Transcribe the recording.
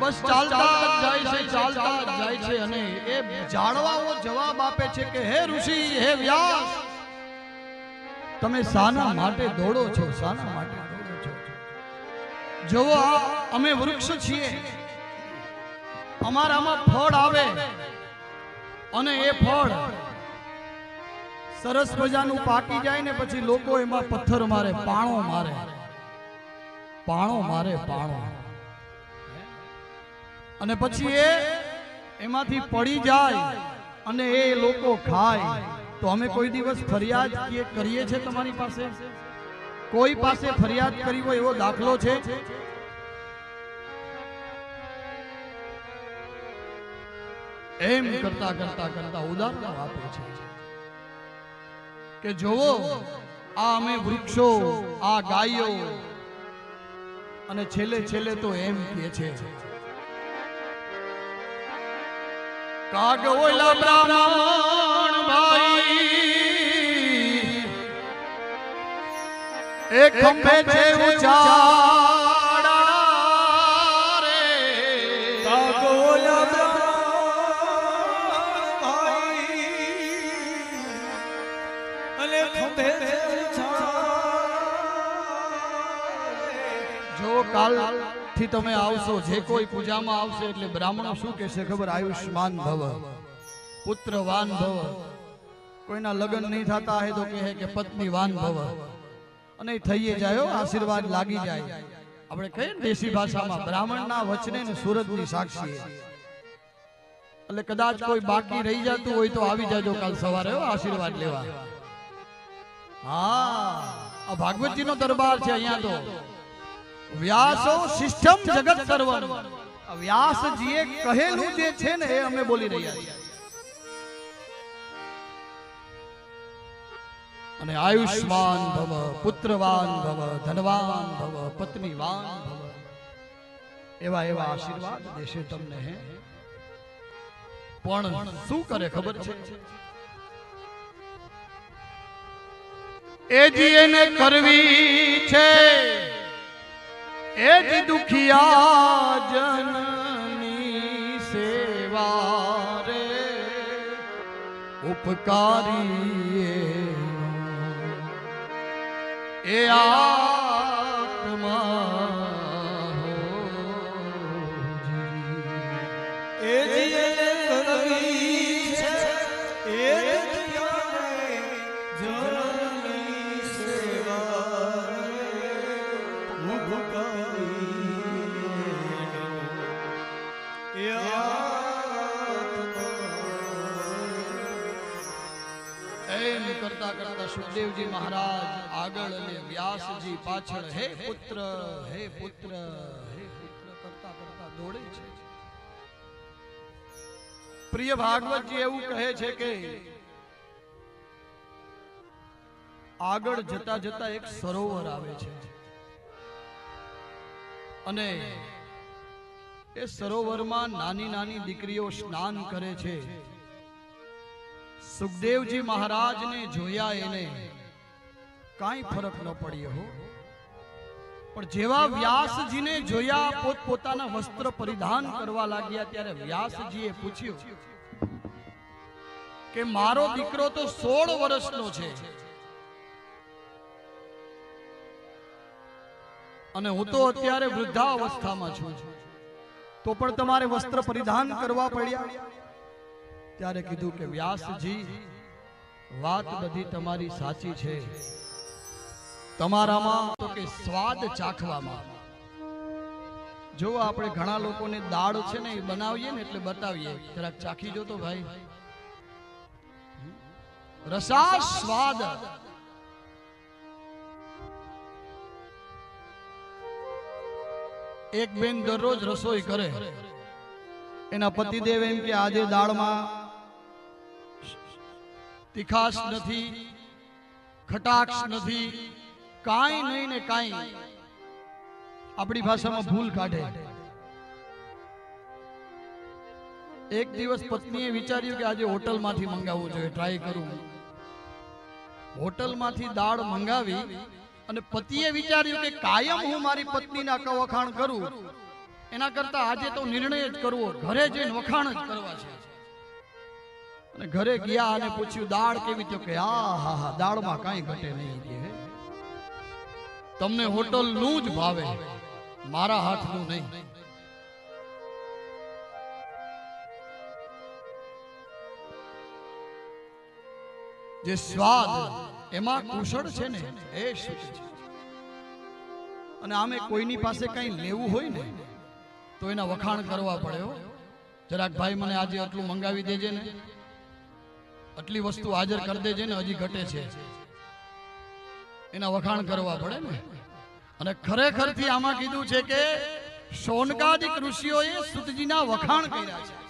બસ ચાલતા જાય છે ચાલતા જાય છે અને એ જાળવાઓ જવાબ આપે છે કે હે ઋષિ હે વ્યાસ. તમે સાના માટે દોડો છો સાના માટે દોડો છો. જોવો અમે વૃક્ષ છીએ. અમારામાં ફળ આવે. અને એ ફળ સરસ મજાનું પાકી જાય ને પછી લોકો એમાં પથ્થર મારે પાણો મારે. પાણો મારે પાણો. અને પછી એ એમાંથી પડી જાય અને એ લોકો ખાય. તો અમે કોઈ દિવસ ફરિયાદ કરીએ છે તમારી પાસે? કોઈ પાસે ફરિયાદ કરી હોય એવો દાખલો છે? એમ કરતા કરતા કરતા ઉદાહરણ આપે છે કે જોવો, આ અમે વૃક્ષો, આ ગાયો. અને છેલ્લે છેલ્લે તો એમ કે છે કાગ ઓલા બ્રાહ્મણ ભાઈ. એક ખંભે છે ઉચાડા રે. અને ખંભે જો કાલ થી તમે આવશો, જે કોઈ પૂજામાં આવશે એટલે બ્રાહ્મણો શું કહેશે ખબર? આયુષ્માન ભવ, પુત્રવાન ભવ. કોઈના લગ્ન નહીં થતા હે તો કહે કે પત્ની વાન ભવ. અને થઈએ જાય આશીર્વાદ લાગી જાય. આપણે કહીએ ને દેશી ભાષામાં, બ્રાહ્મણના વચને ને સુરતની સાક્ષી એટલે કદાચ કોઈ બાકી રહી જતું હોય તો આવી જાજો કાલ સવારે આશીર્વાદ લેવા. હા, આ ભાગવતજીનો દરબાર છે અહીંયા તો. વ્યાસો સિસ્ટમ જગત સર્વ વ્યાસજીએ કહેલું જે છે ને એ અમે બોલી રહ્યા છીએ. અને આયુષ્માન ભવ, પુત્રવાન ભવ, ધનવાન ભવ, પત્નીવાન ભવ. એવા એવા આશીર્વાદ દેશે તમને હે. પણ શું કરે ખબર છે? એ જી એને કરવી છે એ જ દુખિયા જનની સેવા રે. ઉપકારી એ આત્મા એમ કરતા કરતા સુખદેવજી મહારાજ આગળ અને વ્યાસજી પાછળ, હે પુત્ર હે પુત્ર હે પુત્ર, કરતા કરતા દોડે છે. પ્રિય ભાગવતજી એવું કહે છે કે આગળ જતા જતા એક સરોવર આવે છે. અને એ સરોવરમાં નાની નાની દીકરીઓ સ્નાન કરે છે. સુખદેવજી મહારાજને જોયા એને. કાંઈ ફરક ન પડ્યો હો. પણ જેવા વ્યાસજીને જોયા પોત પોતાના વસ્ત્ર પરિધાન કરવા લાગ્યા ત્યારે વ્યાસજીએ પૂછ્યું કે મારો દીકરો તો સોળ વર્ષનો છે. અને હું તો અત્યારે વૃદ્ધાવસ્થામાં છું. તો પણ તમારે વસ્ત્ર પરિધાન કરવા પડ્યા? ત્યારે કીધું કે, વ્યાસજી, વાત બધી તમારી સાચી છે. તમારામાં તો કે સ્વાદ ચાખવામાં. જો આપણે ઘણા લોકોને દાળ છે ને એ બનાવીએ ને એટલે બતાવીએ. જરાક ચાખી જો તો ભાઈ. રસા સ્વાદ. એક બેન દરરોજ રસોઈ કરે. એના પતિદેવ એમ કે, આજે દાળમાં તીખાશ નથી, ખટાક્ષ નથી, કાંઈ નહીં ને કાંઈ. આપણી ભાષામાં ભૂલ કાઢે. એક દિવસ પત્નીએ વિચાર્યું કે આજે હોટલમાંથી મંગાવવું જોઈએ ટ્રાય કરું. હોટલમાંથી દાળ મંગાવી અને પતિએ વિચાર્યું કે કાયમ હું મારી પત્નીના વખાણ કરું. એના કરતા આજે તો નિર્ણય જ કરવો, ઘરે જઈને વખાણ જ કરવા છે. ઘરે ગયા અને પૂછ્યું, દાળ કેવી તો કે આ હા હા, દાળમાં કાંઈ ઘટે નહીં. કે તમને હોટલનું જ ભાવે, મારા હાથનું નહીં. જે સ્વાદ એમાં કુશળ છે ને, એ છે. અને આમે કોઈની પાસે કંઈ લેવું હોય ને, તો એના વખાણ કરવા પડ્યો જરાક ભાઈ મને આજે આટલું મંગાવી દેજે ને. આટલી વસ્તુ હાજર કરી દેજે ને હજી ઘટે છે. એના વખાણ કરવા પડે ને. અને ખરેખરથી આમાં કીધું છે કે સોનકાદિક ઋષિઓએ સુતજીના વખાણ કર્યા છે.